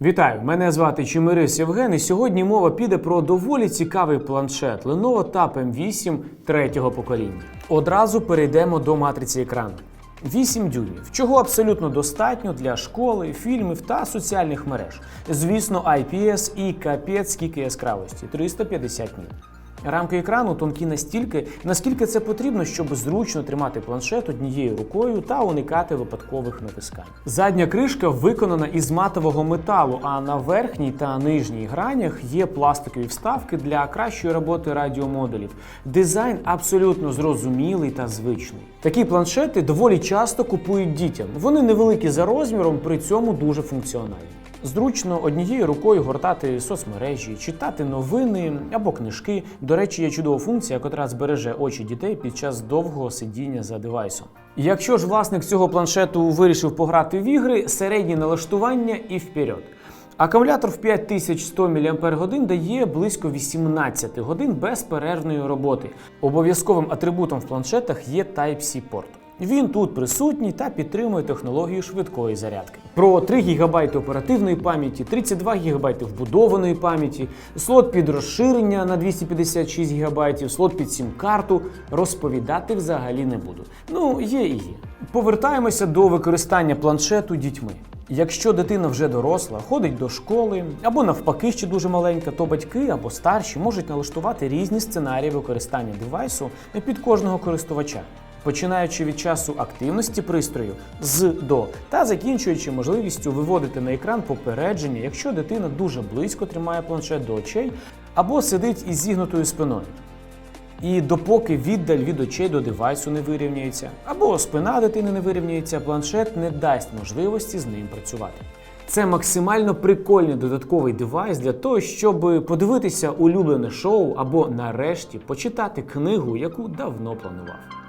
Вітаю! Мене звати Чимирис Євген, і сьогодні мова піде про доволі цікавий планшет Lenovo Tab M8 третього покоління. Одразу перейдемо до матриці екрану. 8 дюймів, чого абсолютно достатньо для школи, фільмів та соціальних мереж. Звісно, IPS і капець скільки яскравості 350 ніт. Рамки екрану тонкі настільки, наскільки це потрібно, щоб зручно тримати планшет однією рукою та уникати випадкових натискань. Задня кришка виконана із матового металу, а на верхній та нижній гранях є пластикові вставки для кращої роботи радіомодулів. Дизайн абсолютно зрозумілий та звичний. Такі планшети доволі часто купують дітям. Вони невеликі за розміром, при цьому дуже функціональні. Зручно однією рукою гортати соцмережі, читати новини або книжки. До речі, є чудова функція, яка збереже очі дітей під час довгого сидіння за девайсом. Якщо ж власник цього планшету вирішив пограти в ігри, середнє налаштування і вперед. Акумулятор в 5100 мАч дає близько 18 годин безперервної роботи. Обов'язковим атрибутом в планшетах є Type-C порт. Він тут присутній та підтримує технологію швидкої зарядки. Про 3 ГБ оперативної пам'яті, 32 ГБ вбудованої пам'яті, слот під розширення на 256 ГБ, слот під сім-карту розповідати взагалі не буду. Ну, є і є. Повертаємося до використання планшету дітьми. Якщо дитина вже доросла, ходить до школи або навпаки ще дуже маленька, то батьки або старші можуть налаштувати різні сценарії використання девайсу під кожного користувача, починаючи від часу активності пристрою з до та закінчуючи можливістю виводити на екран попередження, якщо дитина дуже близько тримає планшет до очей або сидить із зігнутою спиною. І допоки віддаль від очей до девайсу не вирівняється, або спина дитини не вирівняється, планшет не дасть можливості з ним працювати. Це максимально прикольний додатковий девайс для того, щоб подивитися улюблене шоу або нарешті почитати книгу, яку давно планував.